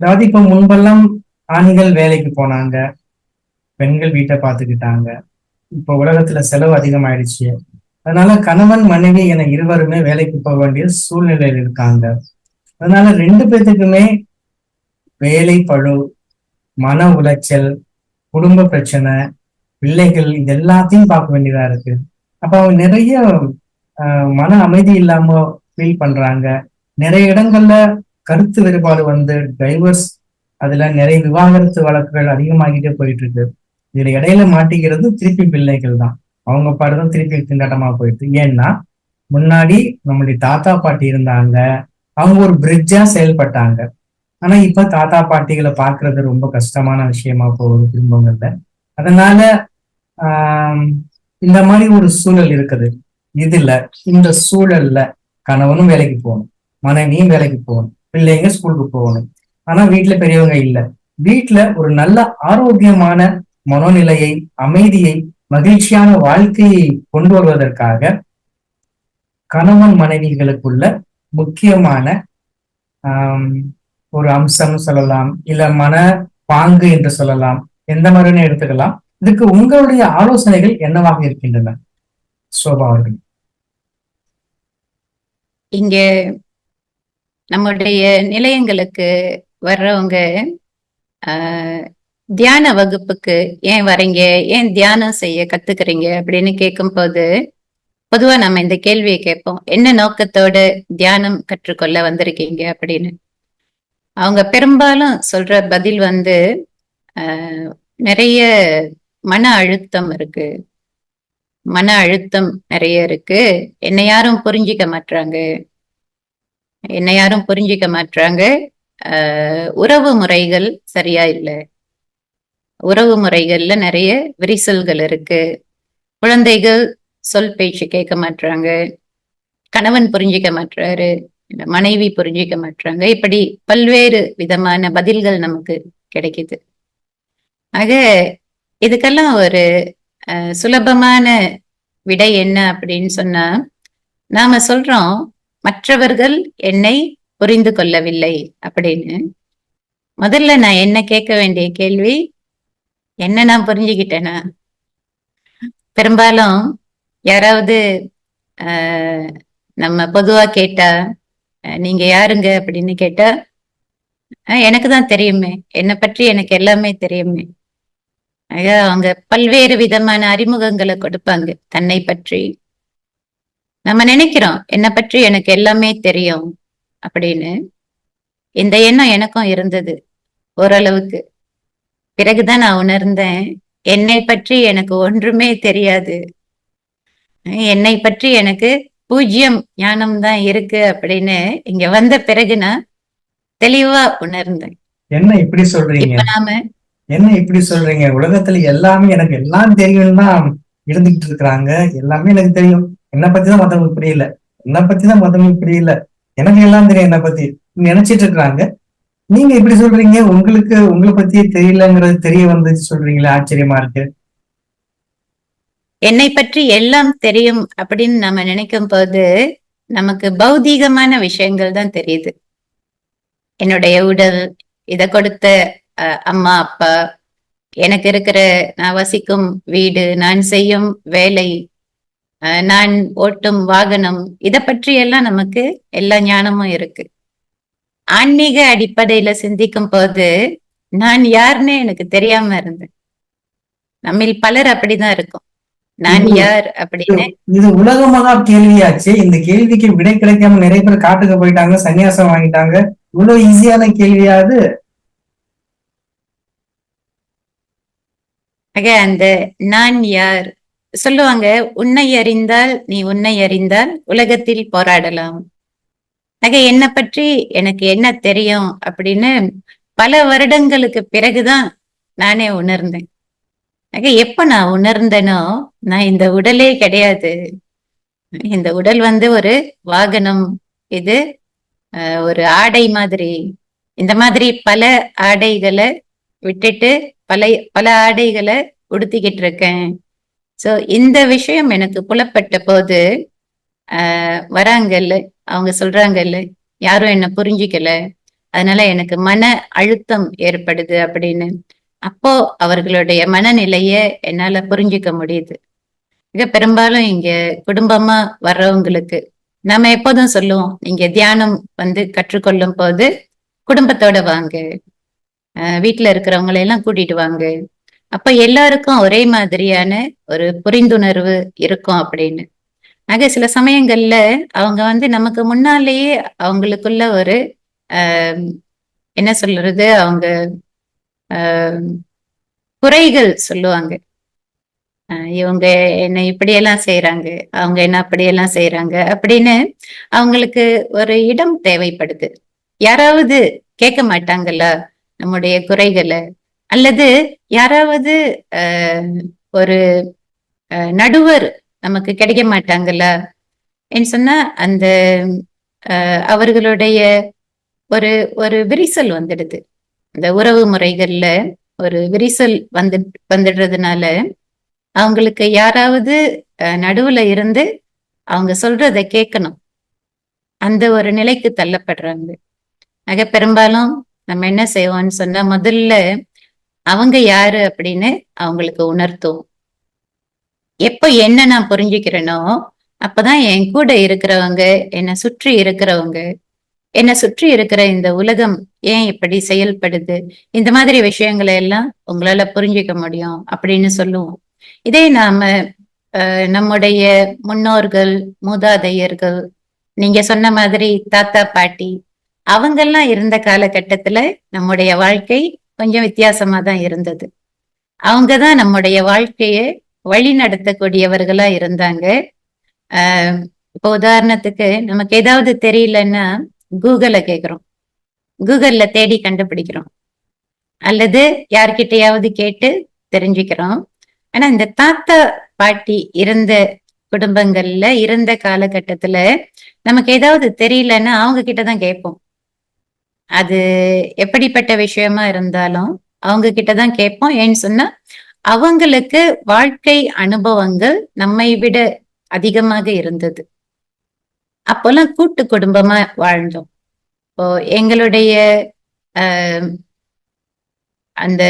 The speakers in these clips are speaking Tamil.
அதாவது இப்ப முன்பெல்லாம் ஆண்கள் வேலைக்கு போனாங்க. பெண்கள் வீட்டை பார்த்துக்கிட்டாங்க. இப்ப உலகத்துல செலவு அதிகமாயிடுச்சு. அதனால கணவன் மனைவி என இருவருமே வேலைக்கு போக வேண்டிய சூழ்நிலையில் இருக்காங்க. அதனால ரெண்டு பேத்துக்குமே வேலை பழு மன உளைச்சல் குடும்ப பிரச்சனை பிள்ளைகள் இது எல்லாத்தையும் பார்க்க வேண்டியதா இருக்கு. அப்ப அவங்க நிறைய ஆஹ், மன அமைதி இல்லாம ஃபீல் பண்றாங்க. நிறைய இடங்கள்ல கருத்து வேறுபாடு வந்து டைவர்ஸ் அதுல நிறைய விவாகரத்து வழக்குகள் அதிகமாகிட்டே போயிட்டு இருக்கு இதுல இடையில மாட்டிக்கிறது திருப்பி பிள்ளைகள் தான். அவங்க பாடுதான் திருப்பி திண்டாட்டமா போயிடுது ஏன்னா முன்னாடி நம்மளுடைய தாத்தா பாட்டி இருந்தாங்க. அவங்க ஒரு பிரிட்ஜா செயல்பட்டாங்க. ஆனா இப்ப தாத்தா பாட்டிகளை பாக்குறது ரொம்ப கஷ்டமான விஷயமா போகுது குடும்பங்கள்ல. அதனால ஆஹ் இந்த மாதிரி ஒரு சூழல் இருக்குது. இதுல இந்த சூழல்ல கணவனும் வேலைக்கு போகணும். மனைவியும் வேலைக்கு போகணும். பிள்ளைங்க ஸ்கூலுக்கு போகணும். ஆனா வீட்டுல பெரியவங்க இல்ல. வீட்டுல ஒரு நல்ல ஆரோக்கியமான மனோநிலையை அமைதியை மகிழ்ச்சியான வாழ்க்கையை கொண்டு வருவதற்காக கணவன் மனைவிகளுக்குள்ள முக்கியமான ஒரு அம்சம் சொல்லலாம். இல்ல மன பாங்கு என்று சொல்லலாம். எந்த மாதிரின்னு எடுத்துக்கலாம். இதுக்கு உங்களுடைய ஆலோசனைகள் என்னவாக இருக்கின்றன? சோபா அவர்கள். இங்க நம்முடைய நிலையங்களுக்கு வர்றவங்க ஆஹ், தியான வகுப்புக்கு ஏன் வரீங்க? ஏன் தியானம் செய்ய கத்துக்கிறீங்க? அப்படின்னு கேட்கும் போது பொதுவா நம்ம இந்த கேள்வியை கேட்போம். என்ன நோக்கத்தோட தியானம் கற்றுக்கொள்ள வந்திருக்கீங்க அப்படின்னு? அவங்க பெரும்பாலும் சொல்ற பதில் வந்து ஆஹ், நிறைய மன அழுத்தம் இருக்கு. மன அழுத்தம் நிறைய இருக்கு. என்னை யாரும் புரிஞ்சிக்க மாட்றாங்க. என்னை யாரும் புரிஞ்சிக்க மாட்றாங்க. ஆஹ் உறவு முறைகள் சரியா இல்லை. உறவு முறைகள்ல நிறைய விரிசல்கள் இருக்கு. குழந்தைகள் சொல் பேச்சு கேட்க மாட்றாங்க. கணவன் புரிஞ்சிக்க மாட்றாரு. மனைவி புரிஞ்சிக்க மாட்றாங்க. இப்படி பல்வேறு விதமான பதில்கள் நமக்கு கிடைக்குது. ஆக இதுக்கெல்லாம் ஒரு அஹ், சுலபமான விடை என்ன அப்படின்னு சொன்னா நாம சொல்றோம் மற்றவர்கள் என்னை புரிந்து கொள்ளவில்லை அப்படின்னு. முதல்ல நான் என்ன கேட்க வேண்டிய கேள்வி? என்ன நான் புரிஞ்சுக்கிட்டேனா? பெரும்பாலும் யாராவது ஆஹ், நம்ம பொதுவா கேட்டா நீங்க யாருங்க அப்படின்னு கேட்டா "அஹ், எனக்கு தான் தெரியுமே. என்னை பற்றி எனக்கு எல்லாமே தெரியுமே. அவங்க பல்வேறு விதமான அறிமுகங்களை கொடுப்பாங்க தன்னை பற்றி. நம்ம நினைக்கிறோம் என்னை பற்றி எனக்கு எல்லாமே தெரியும் அப்படின்னு. இந்த எண்ணம் எனக்கும் இருந்தது ஓரளவுக்கு. பிறகுதான் நான் உணர்ந்தேன் என்னை பற்றி எனக்கு ஒன்றுமே தெரியாது. என்னை பற்றி எனக்கு பூஜ்யம் ஞானம் தான் இருக்கு அப்படின்னு இங்க வந்த பிறகு நான் தெளிவா உணர்ந்தேன். என்ன இப்படி சொல்றீங்க? நாம என்ன இப்படி சொல்றீங்க? உலகத்துல எல்லாமே எனக்கு எல்லாம் தெரியும் தான் இருந்துகிட்டு இருக்கிறாங்க. எல்லாமே எனக்கு தெரியும். என்னை பத்தி தான் மத்தவங்களுக்கு புரியல. என்னை பத்தி தான் மத்தவங்களுக்கு புரியல. எனக்கு எல்லாம் தெரியும் என்னை பத்தி. நினைச்சிட்டு இருக்கிறாங்க. நீங்க இப்படி சொல்றீங்க. உங்களுக்கு உங்களை பத்தி தெரியலங்கிறது தெரிய வந்து சொல்றீங்களே. ஆச்சரியமா இருக்கு. என்னை பற்றி எல்லாம் தெரியும் அப்படின்னு நம்ம நினைக்கும் போது நமக்கு பௌதீகமான விஷயங்கள் தான் தெரியுது. என்னுடைய உடல் இத கொடுத்த அஹ், அம்மா அப்பா எனக்கு இருக்கிற நான் வசிக்கும் வீடு நான் செய்யும் வேலை நான் ஓட்டும் வாகனம் இத பற்றி எல்லாம் நமக்கு எல்லா ஞானமும் இருக்கு. ஆன்மீக அடிப்படையில சிந்திக்கும் போது நான் யாருன்னு எனக்கு தெரியாம இருந்தேன். நம்மில் பலர் அப்படிதான் இருக்கும். நான் யார் அப்படின்னு? இது உலகமாக கேள்வியாச்சு. இந்த கேள்விக்கு விடை கிடைக்காம நிறைய பேர் காட்டுக்கு போயிட்டாங்க சன்னியாசம் வாங்கிட்டாங்க. இவ்வளவு ஈஸியான கேள்வியாது. ஆக அந்த நான் யார் சொல்லுவாங்க உன்னை அறிந்தால் நீ உன்னை அறிந்தால் உலகத்தில் போராடலாம். ஆக என்னை பற்றி எனக்கு என்ன தெரியும்? அப்படின்னு பல வருடங்களுக்கு பிறகுதான் நானே உணர்ந்தேன். ஆக எப்ப நான் உணர்ந்தேனோ நான் இந்த உடலே கிடையாது. இந்த உடல் வந்து ஒரு வாகனம். இது ஒரு ஆடை மாதிரி. இந்த மாதிரி பல ஆடைகளை விட்டுட்டு பல பல ஆடைகளை உடுத்திக்கிட்டு இருக்கேன். சோ இந்த விஷயம் எனக்கு புலப்பட்ட போது ஆஹ் வராங்கல்ல அவங்க சொல்றாங்கல்ல யாரும் என்ன புரிஞ்சிக்கல. அதனால எனக்கு மன அழுத்தம் ஏற்படுது அப்படின்னு. அப்போ அவர்களுடைய மனநிலைய என்னால புரிஞ்சுக்க முடியுது. மிக பெரும்பாலும் இங்க குடும்பமா வர்றவங்களுக்கு நாம எப்போதும் சொல்லுவோம் நீங்க தியானம் வந்து கற்றுக்கொள்ளும் போது குடும்பத்தோட வாங்க. அஹ் வீட்டுல இருக்கிறவங்களை எல்லாம் கூட்டிட்டு வாங்க. அப்ப எல்லாருக்கும் ஒரே மாதிரியான ஒரு புரிந்துணர்வு இருக்கும் அப்படின்னு. ஆக சில சமயங்கள்ல அவங்க வந்து நமக்கு முன்னாலேயே அவங்களுக்குள்ள ஒரு ஆஹ் என்ன சொல்றது அவங்க ஆஹ் குறைகள் சொல்லுவாங்க. இவங்க என்ன இப்படியெல்லாம் செய்யறாங்க அவங்க என்ன அப்படியெல்லாம் செய்யறாங்க அப்படின்னு அவங்களுக்கு ஒரு இடம் தேவைப்படுது. யாராவது கேட்க மாட்டாங்களா? நம்முடைய குறைகளை அல்லது யாராவது ஆஹ் ஒரு நடுவர் நமக்கு கிடைக்க மாட்டாங்கல்ல? என்று சொன்னா அந்த ஆஹ் அவர்களுடைய ஒரு ஒரு விரிசல் வந்துடுது. இந்த உறவு முறைகள்ல ஒரு விரிசல் வந்து வந்துடுறதுனால அவங்களுக்கு யாராவது அஹ், நடுவுல இருந்து அவங்க சொல்றதை கேட்கணும். அந்த ஒரு நிலைக்கு தள்ளப்படுறாங்க. ஆக பெரும்பாலும் நம்ம என்ன செய்வோம்னு சொன்னா முதல்ல அவங்க யாரு அப்படின்னு அவங்களுக்கு உணர்த்தும். எப்ப என்ன நான் புரிஞ்சுக்கிறேனோ அப்பதான் என் கூட இருக்கிறவங்க என்னை சுற்றி இருக்கிறவங்க என்னை சுற்றி இருக்கிற இந்த உலகம் ஏன் இப்படி செயல்படுது இந்த மாதிரி விஷயங்களை எல்லாம் உங்களால புரிஞ்சுக்க முடியும் அப்படின்னு சொல்லுவோம். இதே நாம அஹ், நம்முடைய முன்னோர்கள் மூதாதையர்கள் நீங்க சொன்ன மாதிரி தாத்தா பாட்டி அவங்கெல்லாம் இருந்த காலகட்டத்துல நம்முடைய வாழ்க்கை கொஞ்சம் வித்தியாசமா தான் இருந்தது. அவங்க தான் நம்முடைய வாழ்க்கையை வழி நடத்தக்கூடியவர்களா இருந்தாங்க. ஆஹ் இப்போ உதாரணத்துக்கு நமக்கு ஏதாவது தெரியலன்னா கூகுள கேட்குறோம் கூகுள்ல தேடி கண்டுபிடிக்கிறோம். அல்லது யார்கிட்டயாவது கேட்டு தெரிஞ்சுக்கிறோம். ஆனா இந்த தாத்தா பாட்டி இருந்த குடும்பங்கள்ல இருந்த காலகட்டத்துல நமக்கு ஏதாவது தெரியலன்னா அவங்க கிட்டதான் கேட்போம். அது எப்படிப்பட்ட விஷயமா இருந்தாலும் அவங்க கிட்டதான் கேட்போம். ஏன்னு சொன்னா அவங்களுக்கு வாழ்க்கை அனுபவங்கள் நம்மை விட அதிகமாக இருந்தது. அப்போல்லாம் கூட்டு குடும்பமா வாழ்ந்தோம். இப்போ எங்களுடைய ஆஹ் அந்த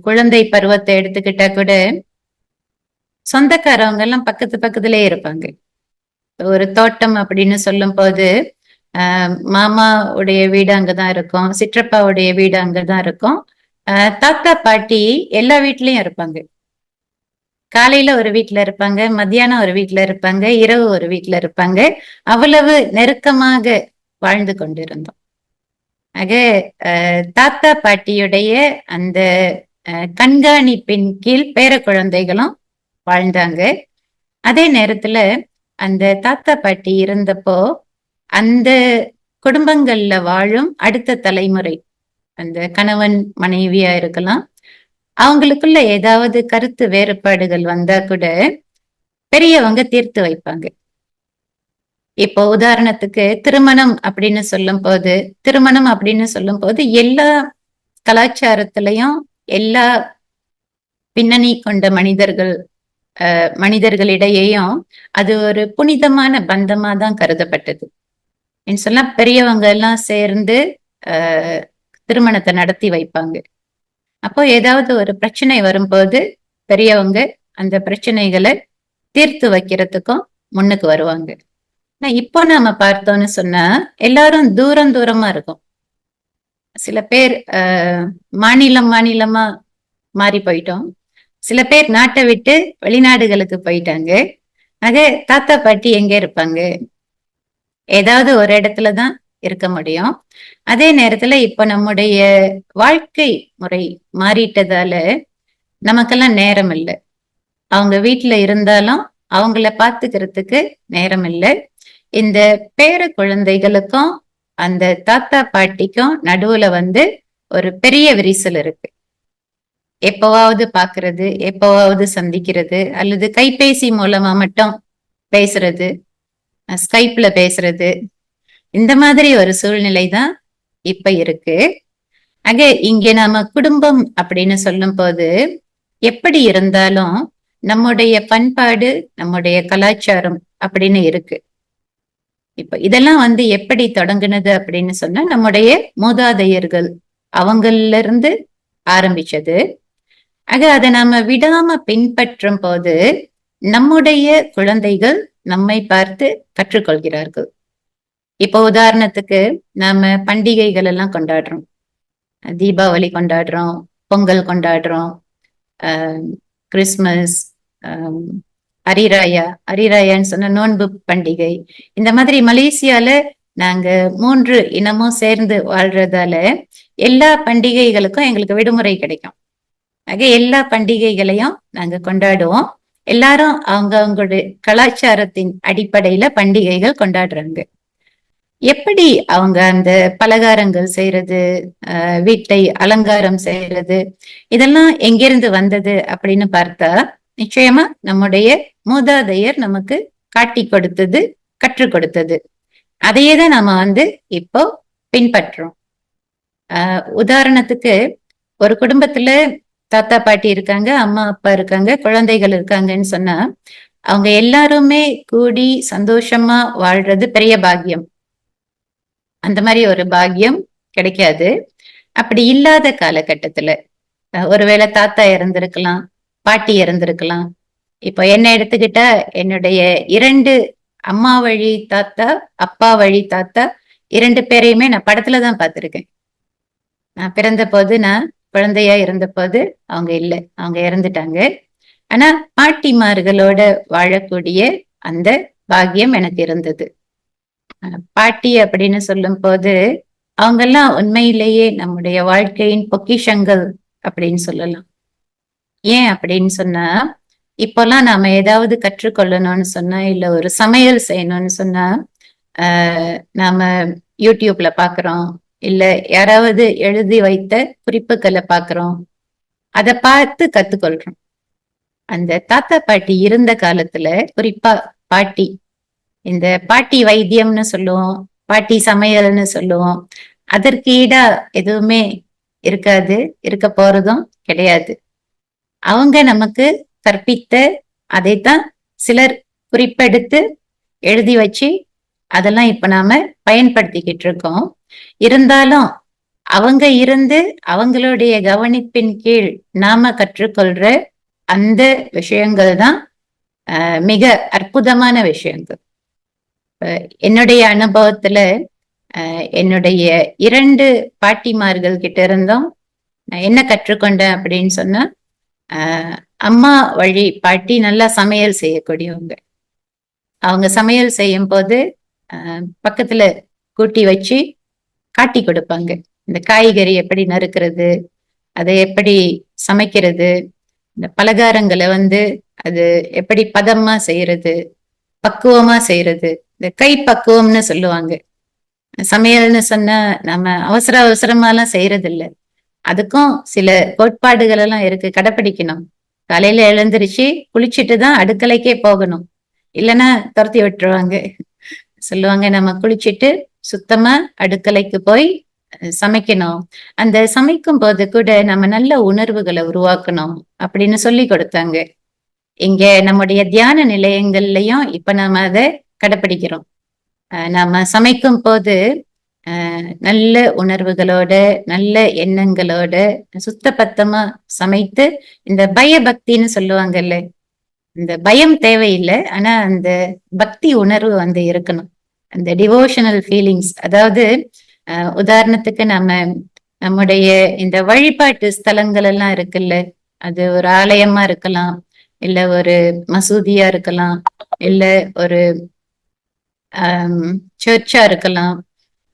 குழந்தை பருவத்தை எடுத்துக்கிட்டா கூட சொந்தக்காரவங்க எல்லாம் பக்கத்து பக்கத்துலயே இருப்பாங்க. ஒரு தோட்டம் அப்படின்னு சொல்லும் போது மாமாவுடைய வீடு அங்கதான் இருக்கும் சிற்றப்பாவுடைய வீடு அங்கதான் இருக்கும். ஆஹ் தாத்தா பாட்டி எல்லா வீட்லயும் இருப்பாங்க. காலையில ஒரு வீட்டுல இருப்பாங்க மத்தியானம் ஒரு வீட்டுல இருப்பாங்க இரவு ஒரு வீட்டுல இருப்பாங்க. அவ்வளவு நெருக்கமாக வாழ்ந்து கொண்டிருந்தோம். ஆக ஆஹ் தாத்தா பாட்டியுடைய அந்த கண்காணிப்பின் கீழ் பேர குழந்தைகளும் வாழ்ந்தாங்க. அதே நேரத்துல அந்த தாத்தா பாட்டி இருந்தப்போ அந்த குடும்பங்கள்ல வாழும் அடுத்த தலைமுறை அந்த கணவன் மனைவியா இருக்கலாம். அவங்களுக்குள்ள ஏதாவது கருத்து வேறுபாடுகள் வந்தா கூட பெரியவங்க தீர்த்து வைப்பாங்க. இப்போ உதாரணத்துக்கு திருமணம் அப்படின்னு சொல்லும் போது திருமணம் அப்படின்னு சொல்லும் போது எல்லா கலாச்சாரத்திலையும் எல்லா பின்னணி கொண்ட மனிதர்கள் மனிதர்களிடையேயும் அது ஒரு புனிதமான பந்தமா தான் கருதப்பட்டது. சொன்னா பெரியவங்க எல்லாம் சேர்ந்து திருமணத்தை நடத்தி வைப்பாங்க. அப்போ ஏதாவது ஒரு பிரச்சனை வரும்போது பெரியவங்க அந்த பிரச்சனைகளை தீர்த்து வைக்கிறதுக்கும் முன்னுக்கு வருவாங்க. ஆனா இப்போ நாம பார்த்தோம்னு சொன்னா எல்லாரும் தூரம் தூரமா இருக்கும். சில பேர் ஆஹ் மாநிலம் மாநிலமா மாறி போயிட்டோம். சில பேர் நாட்டை விட்டு வெளிநாடுகளுக்கு போயிட்டாங்க. ஆக தாத்தா பாட்டி எங்க இருப்பாங்க? ஏதாவது ஒரு இடத்துலதான் இருக்க முடியும். அதே நேரத்துல இப்ப நம்முடைய வாழ்க்கை முறை மாறிட்டதால நமக்கெல்லாம் நேரம் இல்லை. அவங்க வீட்டுல இருந்தாலும் அவங்கள பாத்துக்கிறதுக்கு நேரம் இல்லை. இந்த பேர குழந்தைகளுக்கும் அந்த தாத்தா பாட்டிக்கும் நடுவுல வந்து ஒரு பெரிய விரிசல் இருக்கு. எப்பவாவது பாக்குறது எப்பவாவது சந்திக்கிறது அல்லது கைபேசி மூலமா மட்டும் பேசுறது ஸ்கைப்ல பேசுறது. இந்த மாதிரி ஒரு சூழ்நிலை தான் இப்ப இருக்கு. ஆக இங்க நாம குடும்பம் அப்படின்னு சொல்லும் போது எப்படி இருந்தாலும் நம்முடைய பண்பாடு நம்முடைய கலாச்சாரம் அப்படின்னு இருக்கு. இப்ப இதெல்லாம் வந்து எப்படி தொடங்குனது அப்படின்னு சொன்னா நம்முடைய மூதாதையர்கள் அவங்கள இருந்து ஆரம்பிச்சது. ஆக அதை நாம விடாம பின்பற்றும் போது நம்முடைய குழந்தைகள் நம்மை பார்த்து கற்றுக்கொள்கிறார்கள். இப்போ உதாரணத்துக்கு நாம பண்டிகைகள் எல்லாம் கொண்டாடுறோம். தீபாவளி கொண்டாடுறோம் பொங்கல் கொண்டாடுறோம் ஆஹ் கிறிஸ்மஸ் ஆஹ் அரிராயா அரிராயான்னு சொன்ன நோன்பு பண்டிகை. இந்த மாதிரி மலேசியால நாங்க மூன்று இனமும் சேர்ந்து வாழ்றதால எல்லா பண்டிகைகளுக்கும் எங்களுக்கு விடுமுறை கிடைக்கும். ஆக எல்லா பண்டிகைகளையும் நாங்க கொண்டாடுவோம். எல்லாரும் அவங்க அவங்களுடைய கலாச்சாரத்தின் அடிப்படையில பண்டிகைகள் கொண்டாடுறாங்க. எப்படி அவங்க அந்த பலகாரங்கள் செய்யறது ஆஹ் வீட்டை அலங்காரம் செய்யறது இதெல்லாம் எங்கிருந்து வந்தது அப்படின்னு பார்த்தா நிச்சயமா நம்முடைய மூதாதையர் நமக்கு காட்டி கொடுத்தது கற்றுக் கொடுத்தது. அதையே தான் நாம வந்து இப்போ பின்பற்றோம். ஆஹ் உதாரணத்துக்கு ஒரு குடும்பத்துல தாத்தா பாட்டி இருக்காங்க அம்மா அப்பா இருக்காங்க குழந்தைகள் இருக்காங்கன்னு சொன்னா அவங்க எல்லாருமே கூடி சந்தோஷமா வாழ்றது பெரிய பாக்கியம். அந்த மாதிரி ஒரு பாக்கியம் கிடைக்காது. அப்படி இல்லாத காலகட்டத்துல ஒருவேளை தாத்தா இறந்திருக்கலாம் பாட்டி இறந்திருக்கலாம். இப்போ என்ன எடுத்துக்கிட்டா என்னுடைய இரண்டு அம்மா வழி தாத்தா அப்பா வழி தாத்தா இரண்டு பேரையுமே நான் படத்துல தான் பார்த்திருக்கேன். நான் பிறந்த போது நான் குழந்தையா இருந்தபோது அவங்க இல்லை அவங்க இறந்துட்டாங்க. ஆனா பாட்டிமார்களோட வாழக்கூடிய அந்த பாக்கியம் எனக்கு இருந்தது. பாட்டி அப்படின்னு சொல்லும் போது அவங்கெல்லாம் உண்மையிலேயே நம்முடைய வாழ்க்கையின் பொக்கிஷங்கள் அப்படின்னு சொல்லலாம். ஏன் அப்படின்னு சொன்னா இப்போல்லாம் நாம ஏதாவது கற்றுக்கொள்ளணும்னு சொன்னா இல்ல ஒரு சமையல் செய்யணும்னு சொன்னா ஆஹ் நாம யூடியூப்ல பாக்குறோம் இல்ல யாராவது எழுதி வைத்த குறிப்புகளை பாக்குறோம் அதை பார்த்து கத்துக்கொள்றோம். அந்த தாத்தா பாட்டி இருந்த காலத்துல குறிப்பா பாட்டி இந்த பாட்டி வைத்தியம்னு சொல்லுவோம் பாட்டி சமையல்னு சொல்லுவோம் அதற்கு ஈடா எதுவுமே இருக்காது இருக்க போறதும் கிடையாது. அவங்க நமக்கு கற்பித்த அதைத்தான் சிலர் குறிப்பெடுத்து எழுதி வச்சு அதெல்லாம் இப்ப நாம பயன்படுத்திக்கிட்டு இருக்கோம். இருந்தாலும் அவங்க இருந்து அவங்களுடைய கவனிப்பின் கீழ் நாம கற்றுக்கொள்ற அந்த விஷயங்கள் தான் ஆஹ், மிக அற்புதமான விஷயங்கள். என்னுடைய அனுபவத்துல ஆஹ், என்னுடைய இரண்டு பாட்டிமார்கள் கிட்ட இருந்தும் நான் என்ன கற்றுக்கொண்டேன் அப்படின்னு சொன்னா அம்மா வழி பாட்டி நல்லா சமையல் செய்யக்கூடியவங்க. அவங்க சமையல் செய்யும் போது ஆஹ், பக்கத்துல கூட்டி வச்சு காட்டி கொடுப்பாங்க. இந்த காய்கறி எப்படி நறுக்கிறது அதை எப்படி சமைக்கிறது இந்த பலகாரங்களை வந்து அது எப்படி பதமா செய்யறது பக்குவமா செய்யறது இந்த கை பக்குவம்னு சொல்லுவாங்க. சமையல்னு சொன்னா நம்ம அவசர அவசரமாலாம் செய்யறது இல்ல அதுக்கும் சில கோட்பாடுகள் எல்லாம் இருக்கு. கடைப்பிடிக்கணும். காலையில எழுந்திருச்சு குளிச்சுட்டு தான் அடுக்கலைக்கே போகணும். இல்லைன்னா துரத்தி விட்டுருவாங்க. சொல்லுவாங்க நம்ம குளிச்சுட்டு சுத்தமா அடுக்கலைக்கு போய் சமைக்கணும். அந்த சமைக்கும் போது கூட நம்ம நல்ல உணர்வுகளை உருவாக்கணும் அப்படின்னு சொல்லி கொடுத்தாங்க. இங்க நம்முடைய தியான நிலையங்கள்லயும் இப்ப நாம அதை கடைப்பிடிக்கிறோம். நாம சமைக்கும் போது நல்ல உணர்வுகளோட நல்ல எண்ணங்களோட சுத்தபத்தமா சமைத்து இந்த பயபக்தின்னு சொல்லுவாங்கல்ல இந்த பயம் தேவையில்லை ஆனா அந்த பக்தி உணர்வு வந்து இருக்கணும். அந்த டிவோஷனல் ஃபீலிங்ஸ் அதாவது உதாரணத்துக்கு நம்ம நம்முடைய இந்த வழிபாட்டு ஸ்தலங்கள் எல்லாம் இருக்குல்ல அது ஒரு ஆலயமா இருக்கலாம் இல்ல ஒரு மசூதியா இருக்கலாம் இல்ல ஒரு சர்ச்சா இருக்கலாம்.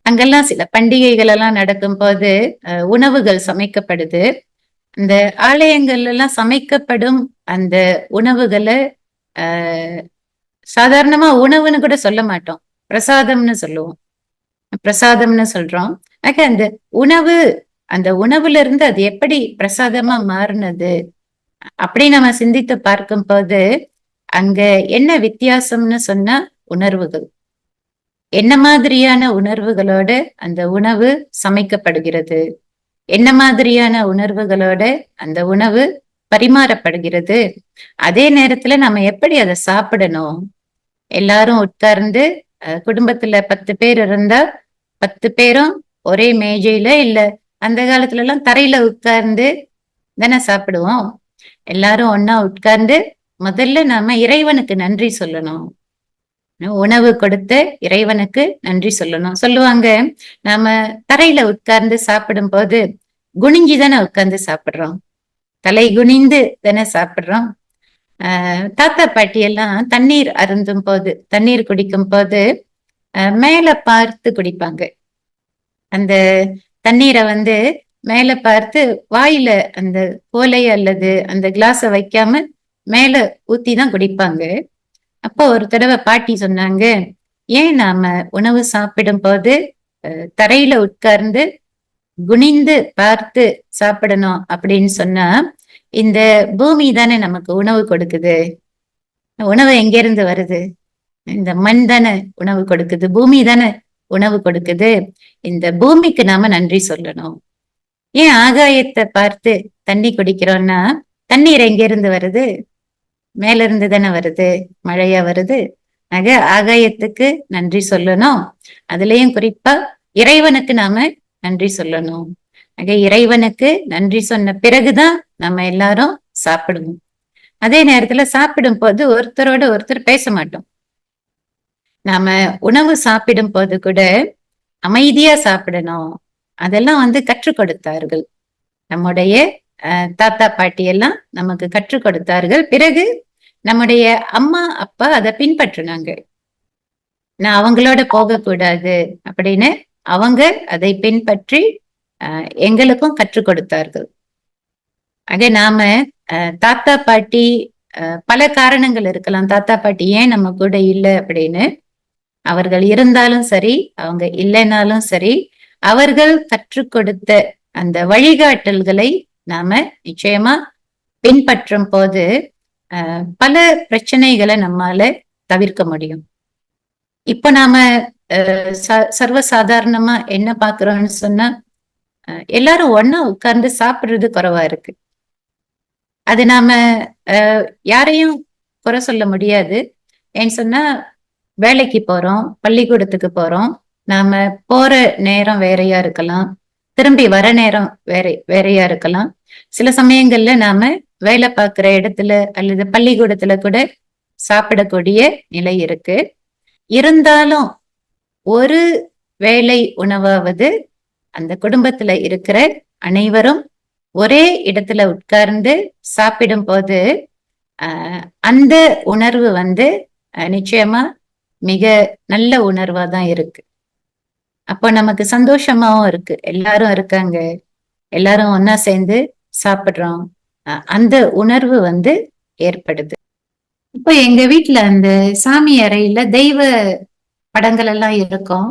அங்கெல்லாம் சில பண்டிகைகள் எல்லாம் நடக்கும் போது உணவுகள் சமைக்கப்படுது. அந்த ஆலயங்கள்ல எல்லாம் சமைக்கப்படும் அந்த உணவுகளை ஆஹ் சாதாரணமா உணவுன்னு கூட சொல்ல மாட்டோம். பிரசாதம்னு சொல்லுவோம். பிரசாதம்னு சொல்றோம். ஆக அந்த உணவு அந்த உணவுல இருந்து அது எப்படி பிரசாதமா மாறினது? அப்படி நம்ம சிந்தித்து பார்க்கும் போது அங்க என்ன வித்தியாசம்னு சொன்னா உணர்வுகள். என்ன மாதிரியான உணர்வுகளோட அந்த உணவு சமைக்கப்படுகிறது? என்ன மாதிரியான உணர்வுகளோட அந்த உணவு பரிமாறப்படுகிறது? அதே நேரத்துல நம்ம எப்படி அதை சாப்பிடணும்? எல்லாரும் உட்கார்ந்து குடும்பத்துல பத்து பேர் இருந்தா பத்து பேரும் ஒரே மேஜையில இல்ல அந்த காலத்துல எல்லாம் தரையில உட்கார்ந்து தானே சாப்பிடுவோம். எல்லாரும் ஒன்னா உட்கார்ந்து முதல்ல நாம இறைவனுக்கு நன்றி சொல்லணும். உணவு கொடுத்த இறைவனுக்கு நன்றி சொல்லணும். சொல்லுவாங்க நாம தரையில உட்கார்ந்து சாப்பிடும் போது குனிஞ்சி தானே உட்கார்ந்து சாப்பிடுறோம். தலை குனிந்து தானே சாப்பிடுறோம். தாத்தா பாட்டி எல்லாம் தண்ணீர் அருந்தும் போது தண்ணீர் குடிக்கும் போது ஆஹ் மேல பார்த்து குடிப்பாங்க. அந்த தண்ணீரை வந்து மேல பார்த்து வாயில அந்த கோலை அல்லது அந்த கிளாஸை வைக்காம மேல ஊத்தி தான் குடிப்பாங்க. அப்போ ஒரு தடவை பாட்டி சொன்னாங்க ஏன் நாம உணவு சாப்பிடும் போது அஹ், தரையில உட்கார்ந்து குனிந்து பார்த்து சாப்பிடணும்? அப்படின்னு சொன்னா இந்த பூமி தானே நமக்கு உணவு கொடுக்குது? உணவு எங்கிருந்து வருது? இந்த மண் தானே உணவு கொடுக்குது பூமி தானே உணவு கொடுக்குது. இந்த பூமிக்கு நாம நன்றி சொல்லணும். ஏன் ஆகாயத்தை பார்த்து தண்ணி குடிக்கிறோம்னா தண்ணீர் எங்க இருந்து வருது? மேல இருந்து தானே வருது மழையா வருது. ஆக ஆகாயத்துக்கு நன்றி சொல்லணும். அதுலயும் குறிப்பா இறைவனுக்கு நாம நன்றி சொல்லணும். ஆக இறைவனுக்கு நன்றி சொன்ன பிறகுதான் நம்ம எல்லாரும் சாப்பிடுவோம். அதே நேரத்துல சாப்பிடும் போது ஒருத்தரோட ஒருத்தர் பேச மாட்டோம். நாம உணவு சாப்பிடும் போது கூட அமைதியா சாப்பிடணும். அதெல்லாம் வந்து கற்றுக் கொடுத்தார்கள். நம்முடைய அஹ், தாத்தா பாட்டி எல்லாம் நமக்கு கற்றுக் கொடுத்தார்கள். பிறகு நம்முடைய அம்மா அப்பா அதை பின்பற்றினாங்க. நான் அவங்களோட போகக்கூடாது அப்படின்னு அவங்க அதை பின்பற்றி எங்களுக்கும் கற்றுக் கொடுத்தார்கள். ஆக நாம அஹ், தாத்தா பாட்டி அஹ், பல காரணங்கள் இருக்கலாம். தாத்தா பாட்டி ஏன் நம்ம கூட இல்லை அப்படின்னு. அவர்கள் இருந்தாலும் சரி அவங்க இல்லைனாலும் சரி அவர்கள் கற்றுக் கொடுத்த அந்த வழிகாட்டல்களை நாம நிச்சயமா பின்பற்றும் போது பல பிரச்சனைகளை நம்மால தவிர்க்க முடியும். இப்ப நாம அஹ், ச- சர்வசாதாரணமா என்ன பாக்குறோம்னு சொன்னா எல்லாரும் ஒன்னா உட்கார்ந்து சாப்பிடுறது குறைவா இருக்கு. அது நாம அஹ், யாரையும் குறை சொல்ல முடியாது. ஏன்னு சொன்னா வேலைக்கு போறோம் பள்ளிக்கூடத்துக்கு போறோம் நாம போற நேரம் வேறையா இருக்கலாம். திரும்பி வர நேரம் வேற வேறையா இருக்கலாம். சில சமயங்கள்ல நாம வேலை பார்க்குற இடத்துல அல்லது பள்ளிக்கூடத்துல கூட சாப்பிடக்கூடிய நிலை இருக்கு. இருந்தாலும் ஒரு வேலை உணவாவது அந்த குடும்பத்துல இருக்கிற அனைவரும் ஒரே இடத்துல உட்கார்ந்து சாப்பிடும் போது ஆஹ் அந்த உணர்வு வந்து அஹ், நிச்சயமா மிக நல்ல உணர்வா தான் இருக்கு. அப்போ நமக்கு சந்தோஷமாவும் இருக்கு. எல்லாரும் இருக்காங்க. எல்லாரும் ஒன்னா சேர்ந்து சாப்பிடுறோம். அஹ் அந்த உணர்வு வந்து ஏற்படுது. இப்போ எங்க வீட்டுல அந்த சாமி அறையில தெய்வ படங்கள் எல்லாம் இருக்கும்.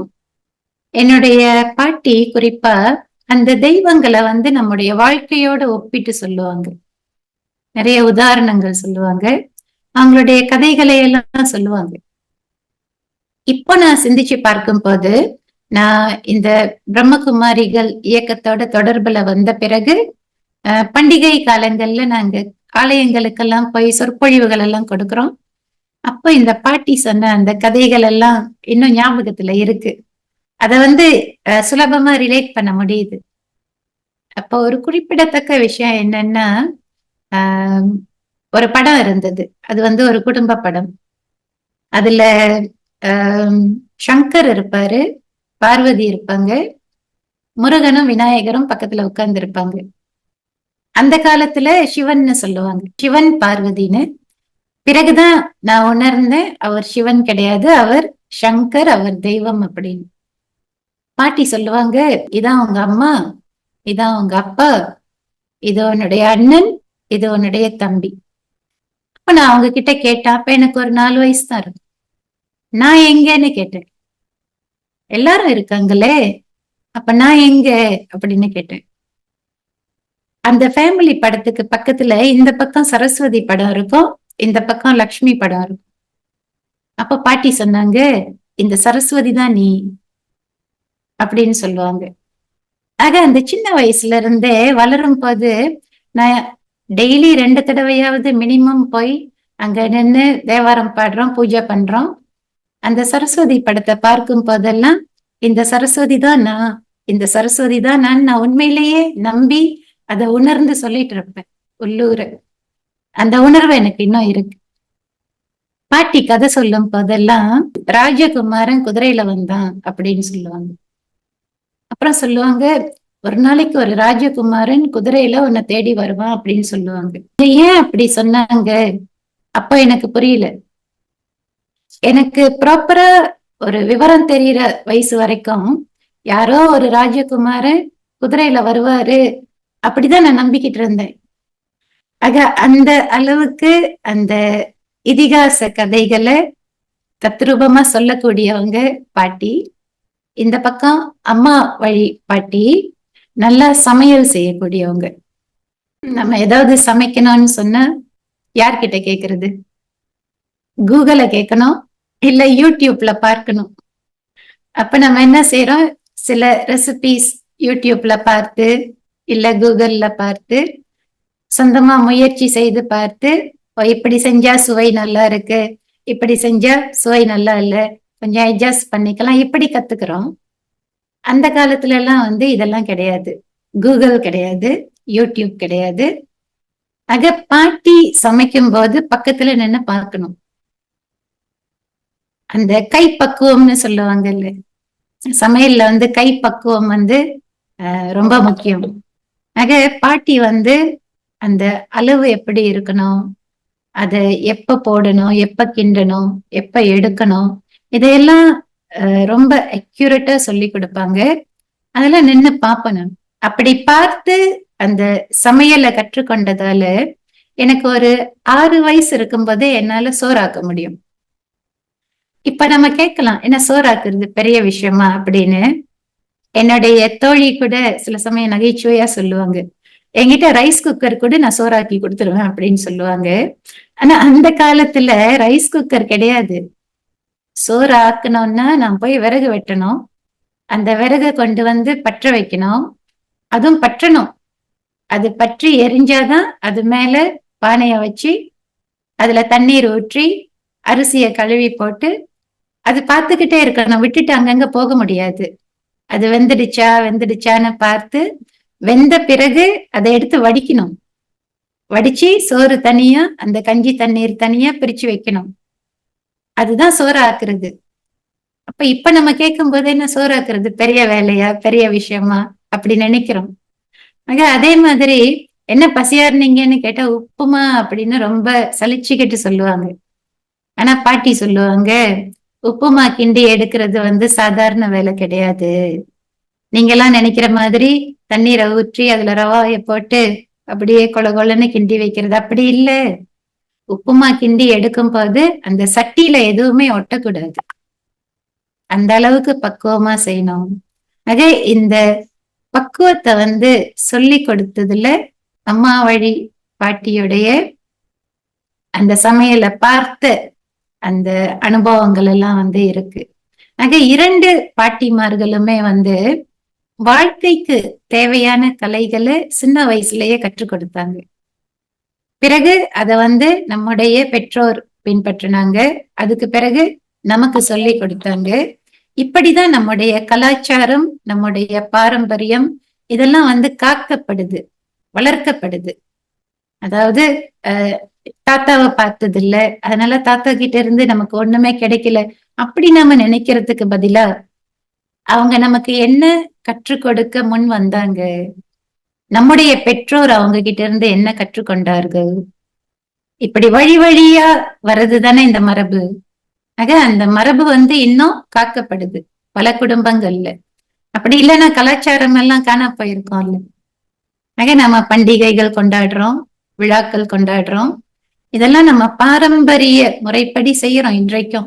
என்னுடைய பாட்டி குறிப்பா அந்த தெய்வங்களை வந்து நம்முடைய வாழ்க்கையோட ஒப்பிட்டு சொல்லுவாங்க. நிறைய உதாரணங்கள் சொல்லுவாங்க. அவங்களுடைய கதைகளை எல்லாம் சொல்லுவாங்க. இப்போ நான் சிந்திச்சு பார்க்கும்போது நான் இந்த பிரம்மகுமாரிகள் இயக்கத்தோட தொடர்புல வந்த பிறகு பண்டிகை காலங்கள்ல நாங்க ஆலயங்களுக்கெல்லாம் போய் சொற்பொழிவுகள் எல்லாம் கொடுக்கிறோம். அப்போ இந்த பாட்டி சொன்ன அந்த கதைகள் எல்லாம் இன்னும் ஞாபகத்துல இருக்கு. அத வந்து சுலபமா ரிலேட் பண்ண முடியுது. அப்போ ஒரு குறிப்பிடத்தக்க விஷயம் என்னன்னா ஆஹ், ஒரு படம் இருந்தது. அது வந்து ஒரு குடும்ப படம். அதுல ஆஹ், சங்கர் இருப்பாரு பார்வதி இருப்பாங்க முருகனும் விநாயகரும் பக்கத்துல உட்கார்ந்து இருப்பாங்க அந்த காலத்துல சிவன்னு சொல்லுவாங்க. சிவன் பார்வதின்னு. பிறகுதான் நான் உணர்ந்தேன் அவர் சிவன் கிடையாது அவர் சங்கர் அவர் தெய்வம் அப்படின்னு. பாட்டி சொல்லுவாங்க இதான் உங்க அம்மா இதான் உங்க அப்பா இது உன்னுடைய அண்ணன் இது உன்னுடைய தம்பி. அப்ப நான் அவங்க கிட்ட கேட்டேன் அப்ப எனக்கு ஒரு நாலு வயசு தான் இருக்கும் நான் எங்கன்னு கேட்டேன். எல்லாரும் இருக்காங்களே அப்ப நான் எங்க அப்படின்னு கேட்டேன். அந்த ஃபேமிலி படத்துக்கு பக்கத்துல இந்த பக்கம் சரஸ்வதி படம் இருக்கும் இந்த பக்கம் லக்ஷ்மி படம் இருக்கும். அப்ப பாட்டி சொன்னாங்க இந்த சரஸ்வதி தான் நீ. அப்படின்னு சொல்லுவாங்க. ஆக அந்த சின்ன வயசுல இருந்தே வளரும் போது நான் டெய்லி ரெண்டு தடவையாவது மினிமம் போய் அங்க நின்று தேவாரம் பாடுறோம் பூஜை பண்றோம். அந்த சரஸ்வதி படத்தை பார்க்கும் போதெல்லாம் இந்த சரஸ்வதி தான் நான் இந்த சரஸ்வதி தான் நான் நான் உண்மையிலேயே நம்பி அதை உணர்ந்து சொல்லிட்டு இருப்பேன் உள்ளூர. அந்த உணர்வு எனக்கு இன்னும் இருக்கு. பாட்டி கதை சொல்லும் போதெல்லாம் ராஜகுமாரன் குதிரையில வந்தான் அப்படின்னு சொல்லுவாங்க. அப்புறம் சொல்லுவாங்க ஒரு நாளைக்கு ஒரு ராஜகுமாரன் குதிரையில உன்னை தேடி வருவான் அப்படின்னு சொல்லுவாங்க. ஏன் அப்படி சொன்னாங்க? அப்ப எனக்கு புரியல. எனக்கு ப்ராப்பரா ஒரு விவரம் தெரியற வயசு வரைக்கும் யாரோ ஒரு ராஜகுமாரன் குதிரையில வருவாரு அப்படிதான் நான் நம்பிக்கிட்டு இருந்தேன். ஆக அந்த அளவுக்கு அந்த இதிகாச கதைகளை தத்ரூபமா சொல்லக்கூடியவங்க பாட்டி. இந்த பக்கம் அம்மா வழி பாட்டி நல்லா சமையல் செய்யக்கூடியவங்க. நம்ம ஏதாவது சமைக்கணும்னு சொன்னா யார்கிட்ட கேக்குறது? கூகுள கேட்கணும் இல்ல யூடியூப்ல பார்க்கணும். அப்ப நம்ம என்ன செய்யறோம் சில ரெசிபிஸ் யூடியூப்ல பார்த்து இல்ல கூகுள்ல பார்த்து சொந்தமா முயற்சி செய்து பார்த்து ஓ, இப்படி செஞ்சா சுவை நல்லா இருக்கு இப்படி செஞ்சா சுவை நல்லா இல்லை கொஞ்சம் அட்ஜஸ்ட் பண்ணிக்கலாம். இப்படி கத்துக்கிறோம்? அந்த காலத்துல எல்லாம் வந்து இதெல்லாம் கிடையாது. கூகுள் கிடையாது. யூடியூப் கிடையாது. ஆக பாட்டி சமைக்கும் போது பக்கத்துல நின்னு பார்க்கணும். அந்த கை பக்குவம்னு சொல்லுவாங்கல்ல சமையல்ல வந்து கை பக்குவம் வந்து அஹ், ரொம்ப முக்கியம். ஆக பாட்டி வந்து அந்த அளவு எப்படி இருக்கணும்? அதை எப்ப போடணும்? எப்ப கிண்டணும்? எப்ப எடுக்கணும்? இதையெல்லாம் அஹ், ரொம்ப அக்யூரேட்டா சொல்லி கொடுப்பாங்க. அதெல்லாம் நின்னு பார்ப்பேன் நான். அப்படி பார்த்து அந்த சமையலை கற்றுக்கொண்டதால எனக்கு ஒரு ஆறு வயசு இருக்கும்போதே என்னால சோறாக்க முடியும். இப்ப நம்ம கேட்கலாம் என்ன சோறாக்குறது பெரிய விஷயமா அப்படின்னு. என்னுடைய தோழி கூட சில சமயம் நகைச்சுவையா சொல்லுவாங்க. என்கிட்ட ரைஸ் குக்கர் கூட நான் சோறாக்கி கொடுத்துருவேன் அப்படின்னு சொல்லுவாங்க. ஆனா அந்த காலத்துல ரைஸ் குக்கர் கிடையாது. சோறு ஆக்கணும்னா நான் போய் விறகு வெட்டணும். அந்த விறகை கொண்டு வந்து பற்ற வைக்கணும். அதுவும் பற்றணும். அது பற்றி எரிஞ்சாதான் அது மேல பானைய வச்சு அதுல தண்ணீர் ஊற்றி அரிசியை கழுவி போட்டு அது பார்த்துக்கிட்டே இருக்கணும். விட்டுட்டு அங்கங்க போக முடியாது. அது வெந்துடுச்சா வெந்துடுச்சான்னு பார்த்து வெந்த பிறகு அதை எடுத்து வடிக்கணும். வடிச்சு சோறு தனியா அந்த கஞ்சி தண்ணீர் தனியா பிரிச்சு வைக்கணும். அதுதான் சோறு ஆக்குறது அப்ப இப்ப நம்ம கேட்கும் போது என்ன சோறு ஆக்குறது பெரிய வேலையா? பெரிய விஷயமா? அப்படி நினைக்கிறோம். ஆக அதே மாதிரி என்ன பசியா இருந்தீங்கன்னு கேட்டா உப்புமா அப்படின்னு ரொம்ப சலிச்சுக்கிட்டு சொல்லுவாங்க. ஆனா பாட்டி சொல்லுவாங்க உப்புமா கிண்டி எடுக்கிறது வந்து சாதாரண வேலை கிடையாது. நீங்கெல்லாம் நினைக்கிற மாதிரி தண்ணீரை ஊற்றி அதுல ரவாயை போட்டு அப்படியே கொல கொலன்னு கிண்டி வைக்கிறது அப்படி இல்ல. உப்புமா கிண்டி எடுக்கும் போது அந்த சட்டியில எதுவுமே ஒட்டக்கூடாது. அந்த அளவுக்கு பக்குவமா செய்யணும். ஆக இந்த பக்குவத்தை வந்து சொல்லி கொடுத்ததுல அம்மா வழி பாட்டியுடைய அந்த சமையலை பார்த்த அந்த அனுபவங்கள் எல்லாம் வந்து இருக்கு. ஆக இரண்டு பாட்டிமார்களுமே வந்து வாழ்க்கைக்கு தேவையான கலைகளை சின்ன வயசுலயே கற்றுக் கொடுத்தாங்க. பிறகு அதை வந்து நம்முடைய பெற்றோர் பின்பற்றினாங்க. அதுக்கு பிறகு நமக்கு சொல்லி கொடுத்தாங்க. இப்படிதான் நம்முடைய கலாச்சாரம் நம்முடைய பாரம்பரியம் இதெல்லாம் வந்து காக்கப்படுது வளர்க்கப்படுது. அதாவது தாத்தாவை பார்த்தது இல்ல அதனால தாத்தா கிட்ட இருந்து நமக்கு ஒண்ணுமே கிடைக்கல. அப்படி நாம நினைக்கிறதுக்கு பதிலா அவங்க நமக்கு என்ன கற்றுக் கொடுக்க முன் வந்தாங்க? நம்முடைய பெற்றோர் அவங்க கிட்ட இருந்து என்ன கற்றுக்கொண்டார்கள்? இப்படி வழி வழியா வர்றது தானே இந்த மரபு. ஆக அந்த மரபு வந்து இன்னும் காக்கப்படுது பல குடும்பங்கள்ல. அப்படி இல்லைன்னா கலாச்சாரம் எல்லாம் காண போயிருக்கோம்ல. ஆக நம்ம பண்டிகைகள் கொண்டாடுறோம் விழாக்கள் கொண்டாடுறோம். இதெல்லாம் நம்ம பாரம்பரிய முறைப்படி செய்யறோம் இன்றைக்கும்.